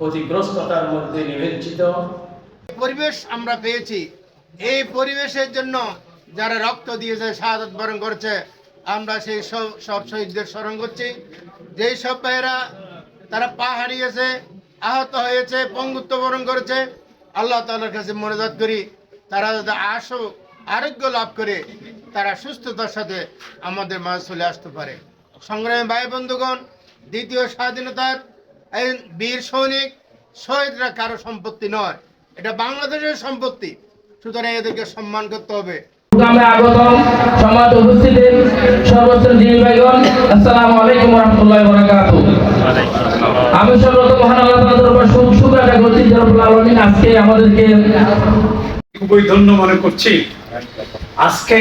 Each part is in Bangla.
ক্ষতিগ্রস্ততার মধ্যে নিমজ্জিত পরিবেশ আমরা পেয়েছি। এই পরিবেশের জন্য যারা রক্ত দিয়েছে, শাহাদত বরণ করছে, আমরা সেই সব সব শহীদদের স্মরণ করছি। যেই সব ভাইয়েরা, তারা পা হারিয়েছে, আহত হয়েছে, পঙ্গুত্ব বরণ করেছে, আল্লাহ তাআলার কাছে মনোজাত করি, তারা যাতে আশো, আরোগ্য লাভ করে, তারা সুস্থতার সাথে আমাদের মাঝে চলে আসতে পারে। সংগ্রামী ভাই বন্ধুগণ দ্বিতীয় স্বাধীনতার বীর সৈনিক শহীদরা কারও সম্পত্তি নয় এটা বাংলাদেশের সম্পত্তি। সুতরাং এদেরকে সম্মান করতে হবে। গ্রামে আগতম সমাজ উপস্থিতি সর্বোচ্চ জিবি আসসালামু আলাইকুম রহমতুল্লাহ বরাকাতু আমি সর্বত মহান আল্লাহ তাআলার উপর শুকর আদায় করছি যে রব্বুল আলামিন আজকে আমাদেরকে খুবই ধন্য মনে করছি। আজকে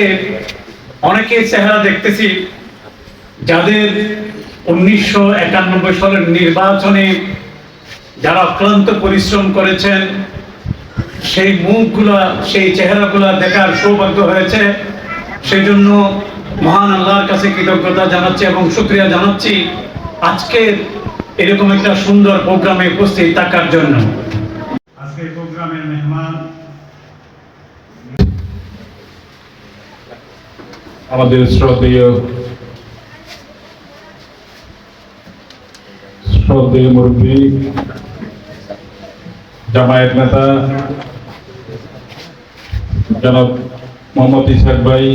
অনেকে চেহারা দেখতেছি যাদের উনিশশো একানব্বই সালের নির্বাচনে যারা অক্লান্ত পরিশ্রম করেছেন সেই মুখগুলা সেই চেহারাগুলা দেখার সৌভাগ্য হয়েছে। সেই জন্য মহান আল্লাহর কাছে কৃতজ্ঞতা জানাচ্ছি এবং শুক্রিয়া জানাচ্ছি আজকের এরকম একটা সুন্দর প্রোগ্রামে উপস্থিত থাকার জন্য। আজকের প্রোগ্রামের মেহমান আমাদের শ্রদ্ধেয় শ্রদ্ধেয় মুরব্বী জামায়াত নেতা জনাব মোহাম্মদ ইসাক ভাই।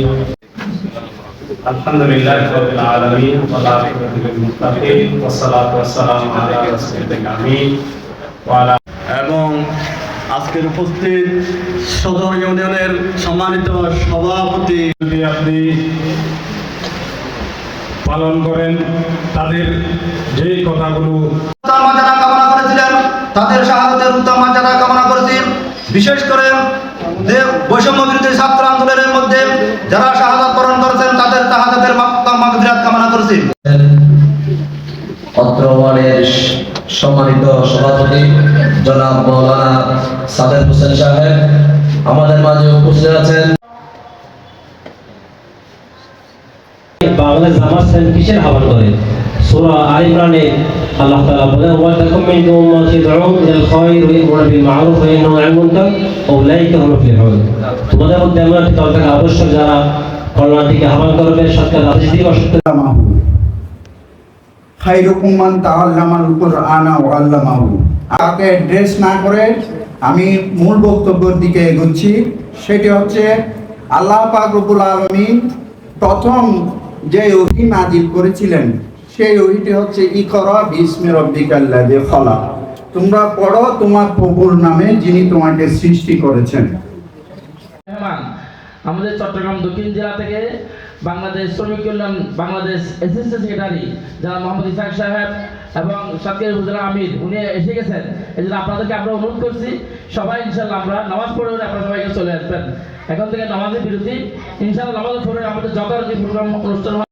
এবং আজকের উপস্থিত সদর ইউনিয়নের সম্মানিত সভাপতি। আপনি পালন করেন তাদের যে কথাগুলো কামনা করেছিলেন তাদের শাহাদতের উত্তম মর্যাদা কামনা করেছি। বিশেষ করে যে বৈষম্য বিরোধী ছাত্র আন্দোলনের মধ্যে যারা শাহাদত বরণ করেছেন তাদের শাহাদতের মাগফিরাত কামনা করেছি। অত্র সম্মানিত সভাপতি জনাব মৌলানা সাদেক হোসেন সাহেব আমাদের মাঝে উপস্থিত আছেন। বাংলা কিসের ইমরানে আল্লাহ তাআলা ওয়া তাকুম খায়র ওয়া বিল মা'রুফ ওয়া উলাইকা তোমাদের মধ্যে এমন একটি দল থাকে অবশ্যই যারা কল্যাণ দিকে করবে আদেশ খাইরুকুম মান তাআল্লামাল ওয়া আল্লামাহু। ড্রেস না করে আমি মূল বক্তব্যের দিকে এগোচ্ছি। সেটি হচ্ছে, আল্লাহ পাক রব্বুল আলামিন প্রথম যে ওহী নাজিল করেছিলেন, সেই ওহীটি হচ্ছে ইকরা বিসমি রাব্বিকাল্লাযী খলাক। তোমরা পড়ো তোমার প্রভুর নামে যিনি তোমাকে সৃষ্টি করেছেন। আমাদের চট্টগ্রাম দক্ষিণ জেলা থেকে বাংলাদেশ শ্রমিক কল্যাণ, বাংলাদেশ এসএসসি সেক্রেটারি যারা মোহাম্মদ ইসাক সাহেব এবং সাতকের উপজেলা আমির, উনি এসে গেছেন। এই জন্য আপনাদেরকে আমরা অনুরোধ করছি, সবাই ইনশাল্লাহ আমরা নামাজ পড়ে আপনারা সবাইকে চলে আসবেন। এখন থেকে নামাজের বিরতি ইনশাল্লাহ নামাজ পড়ে আমাদের যথারীতি প্রোগ্রাম অনুষ্ঠান